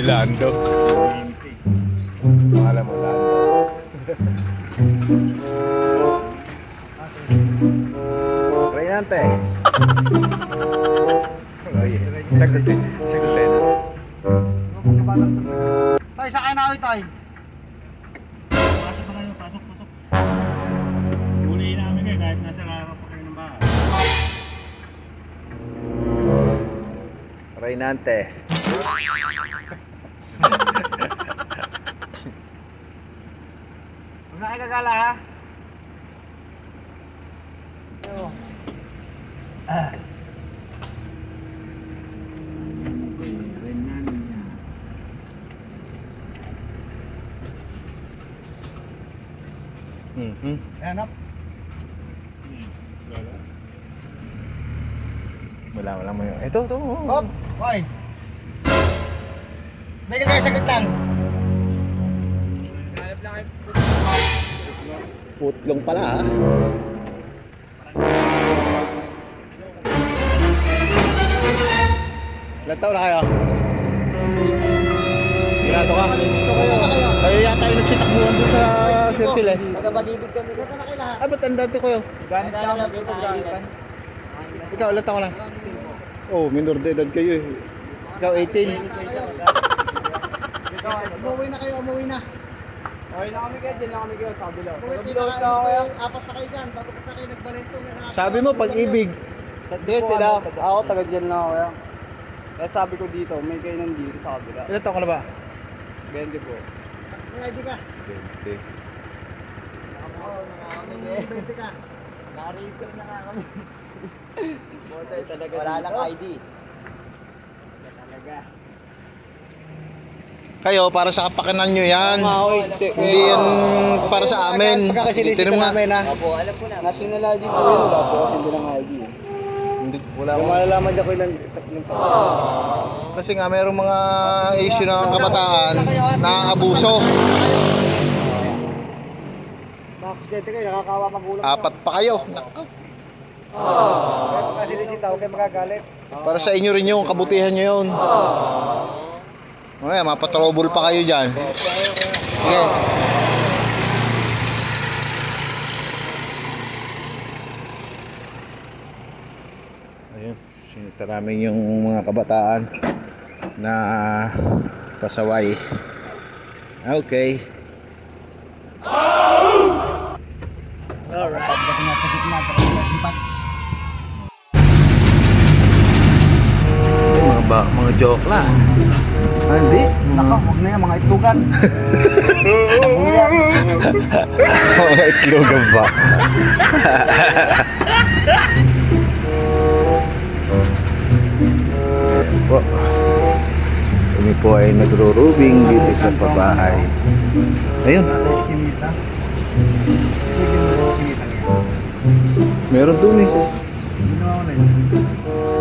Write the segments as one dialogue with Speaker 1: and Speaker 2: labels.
Speaker 1: Lando. Pangalan mo, Lando. Reynante. Ay, sagutin. Sagutin.
Speaker 2: Tay, sakay na ako, tay.
Speaker 3: Pasok pa kayo, pasok, pasok. Huliin namin kayo kahit nasa harap pa kayo ng bahay.
Speaker 2: Huwag na kayo gagala, ha?
Speaker 1: Mhm.
Speaker 2: Ayan, up.
Speaker 1: Wala, wala mo yun. Ito, ito.
Speaker 2: Hop. Hoy. Bigil kayo saglit lang.
Speaker 1: Putlong pala, ha? Ilan taon na kayo? Sigurado ka? Kayo yata yung nagsitakbuhan doon sa circle eh.
Speaker 2: Taga-bagibig kami. Dito na kayo lahat.
Speaker 1: Ah, ba't ang dati ko yun?
Speaker 2: Gamitan.
Speaker 1: Ikaw, ilan taon ka na? Oh, minor de edad kayo eh. Ikaw, 18.
Speaker 2: Umuwi na kayo, umuwi na.
Speaker 4: Okay na kami kayo, dyan kami
Speaker 2: na
Speaker 4: sa ako
Speaker 2: kayo. Apat na kayo dyan. Bago pa kayo nagbalento.
Speaker 1: Sabi mo, pag-ibig.
Speaker 4: Hindi sila, ako taga dyan lang ako. kaya. Kaya sabi ko dito, may kayo nandito sa kabila.
Speaker 1: Ilan taon ka na ba?
Speaker 4: 20 po.
Speaker 2: May ID ka.
Speaker 1: 20.
Speaker 2: Oo, nakakami. 20 ka.
Speaker 4: Naka-register na nga kami. talaga
Speaker 2: Wala lang ID.
Speaker 4: Talaga.
Speaker 1: Kayo, para sa kapakanan nyo yan.
Speaker 4: Hindi
Speaker 1: Hindi yan para sa amin.
Speaker 2: Pagkakasinisita
Speaker 1: Tingnan mo nga.
Speaker 2: namin, ha?
Speaker 4: Opo, alam ko na. National ID po yun, wala po kasi hindi lang ID.
Speaker 1: Hindi- Wala akong
Speaker 2: malalaman niya ko tatlong
Speaker 1: Kasi nga mayroong mga issue ng kabataan na abuso.
Speaker 2: Makaksidente kayo, nakakawa magulang.
Speaker 1: Apat pa kayo. Nako.
Speaker 2: Kaya pagkasinisita, huwag kayo magagalit.
Speaker 1: Para sa inyo rin yung kabutihan nyo yun. Mamaya, mapatrobol pa kayo dyan. Sige. Ayun, sinita namin yung mga kabataan na pasaway. Okay.
Speaker 2: Alright. Pagdating
Speaker 1: ba, mga joke lang. Ah, hindi.
Speaker 2: Naka, huwag na yan, mga itlugan.
Speaker 1: Mga itlogan ba? Po. Kami po ay nagro-rubing dito sa pabahay. Ayun, meron dun eh.
Speaker 2: Hindi naman wala yun.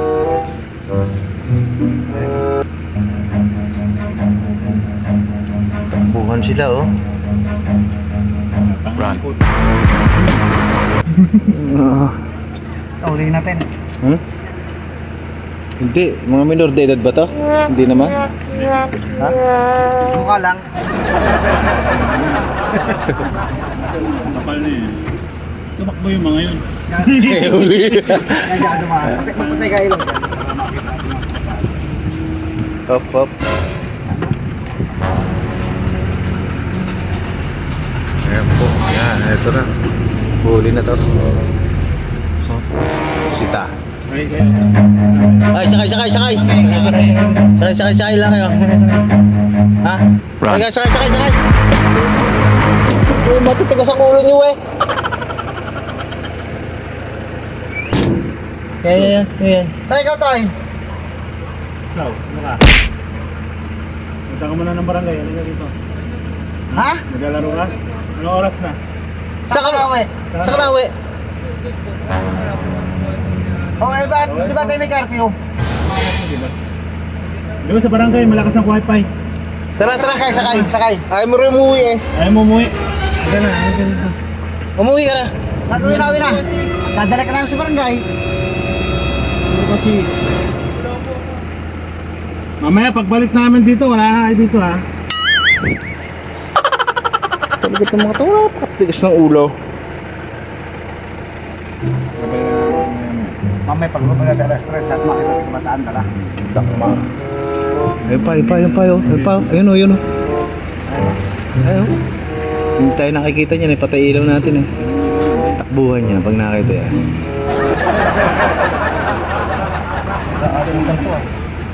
Speaker 1: Tambuhan sila oh. Run.
Speaker 2: Ulihin natin.
Speaker 1: Hmm? Hindi, mga minor de edad ba to? Hindi naman. Ha?
Speaker 2: Mukha lang.
Speaker 3: Kapal na yun. Tumakbo yung mga yun.
Speaker 1: Eh, huli.
Speaker 2: Kaya diyan ka dumaan. Magpatay ka ilong
Speaker 1: Hop, hop. Ayan po. Ayan, ito na. Huli na to. Oh, Sita.
Speaker 3: Ay, ay,
Speaker 1: Ay, sakay, sakay, sakay. Sakay, sakay, sakay lang kayo. Ha? Sakay, sakay, sakay, sakay. Matitigas ang ulo niyo eh. Yan, yan, yan.
Speaker 2: Tay, ikaw tay.
Speaker 3: ikaw, ano ka? Punta ka muna ng barangay, ano ka dito?
Speaker 2: Ha?
Speaker 3: Naglalaro ka? Anong oras na?
Speaker 2: Saan ka na uwi?
Speaker 1: Sa kanawi.
Speaker 2: Oh, eh, ba, di ba tayo may curfew?
Speaker 3: Di ba? Sa barangay, malakas ang wifi?
Speaker 1: Tara, tara.
Speaker 2: Sakay, sakay, sakay.
Speaker 1: Ay mo rin umuwi eh.
Speaker 3: Ayaw mo umuwi? Aga na, ka dito?
Speaker 1: Umuwi ka na.
Speaker 2: Mag-uwi na, uwi na. Dadala ka namin sa barangay.
Speaker 3: Kasi, Mamaya pagbalik namin dito, wala na kayo dito ha.
Speaker 1: Talaga itong mga tawa. Pakatigas ng ulo.
Speaker 2: Mamaya pag lumagay ka alas 3, lahat makita ng mataan dala.
Speaker 1: Ayun pa, ayun pa, ayun pa, ayun ayun pa. Ayun o, ayun o. Ayun o. Hindi tayo nakikita niyan eh. Patay ilaw natin eh. Takbuhan niya pag nakita yan.
Speaker 2: Ating ganito ah.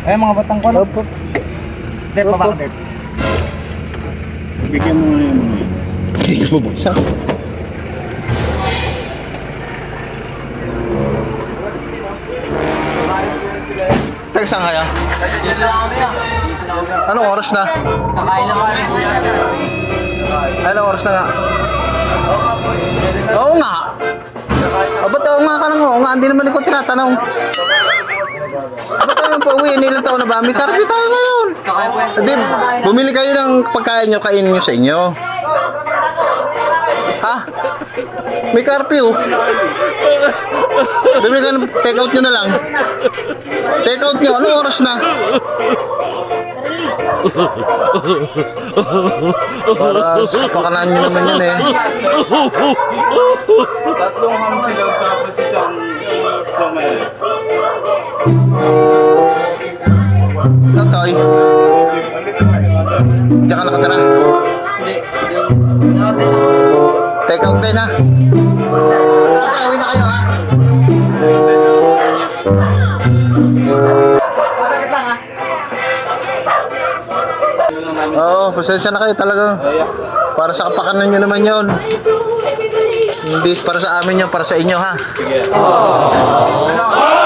Speaker 2: Eh mga batang ko.
Speaker 1: Opo.
Speaker 2: Dep, baba ka Dep.
Speaker 3: Bigyan mo nga yung mga yun.
Speaker 1: Hindi ko mabuksan. Teka, saan kaya? Anong oras na?
Speaker 4: Kakain lang kami.
Speaker 1: Anong oras na nga? Oo nga. Ah, ba't oo nga ka lang oo nga? Hindi naman ikaw tinatanong. Ba't tayo pa uwi? Ilang taon na ba? May curfew tayo ngayon. Hindi, bumili kayo ng pagkain nyo, kainin nyo sa inyo. Ha? May curfew. Bumili ka ng take out nyo na lang. Take out nyo. Anong oras na? Para sa pakanan nyo naman yun eh.
Speaker 4: Tatlong hamsilaw tapos isang pamay.
Speaker 1: Totoy. Diyan ka nakatira. Take out kayo na. Okay, uwi na kayo ha. Oo, pasensya na kayo talaga. Para sa kapakanan nyo naman yon. Hindi para sa amin yun, para sa inyo ha. Ha?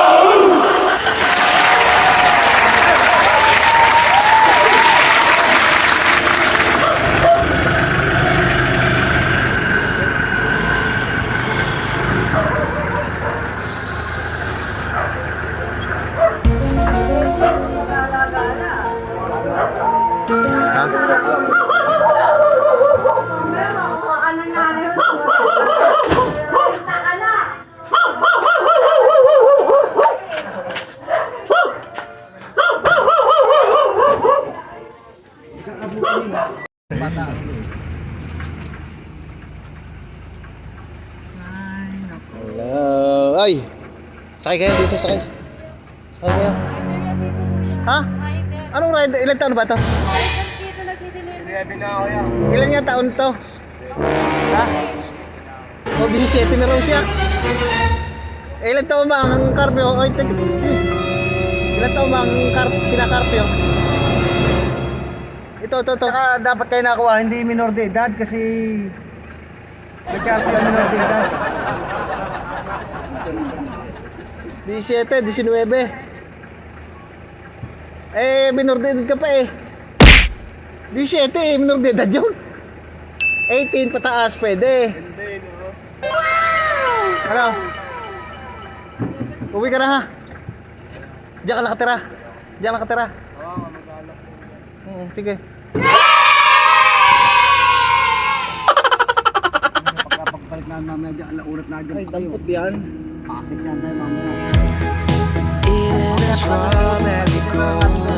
Speaker 1: Ay! Sakay kayo dito, sakay. Sakay kayo. Ha? Anong ride? Ilan taon ba to? Ilan nga taon to? Ha? O, 17 na raw siya. Eh, ilan taon ba ang carpio? Ay, tek. Ilan taon ba ang car kinakarpio? Ito, ito, ito.
Speaker 2: Saka dapat kayo nakuha, hindi minor de edad kasi nagkarpi ang minor de edad.
Speaker 1: 17, 19. Eh, minor de edad ka pa eh. 17 eh, minor de edad yun. 18 pataas, pwede. Ano? Uwi ka na ha? Diyan ka nakatira. Diyan ka nakatira. Oo, mag-alak. Hmm, sige.
Speaker 2: Pagpapagbalik na mamaya dyan, alaunat na dyan
Speaker 1: Ay, dampot yan.
Speaker 2: Pakasisyan tayo mamaya.
Speaker 5: Eating a strawberry like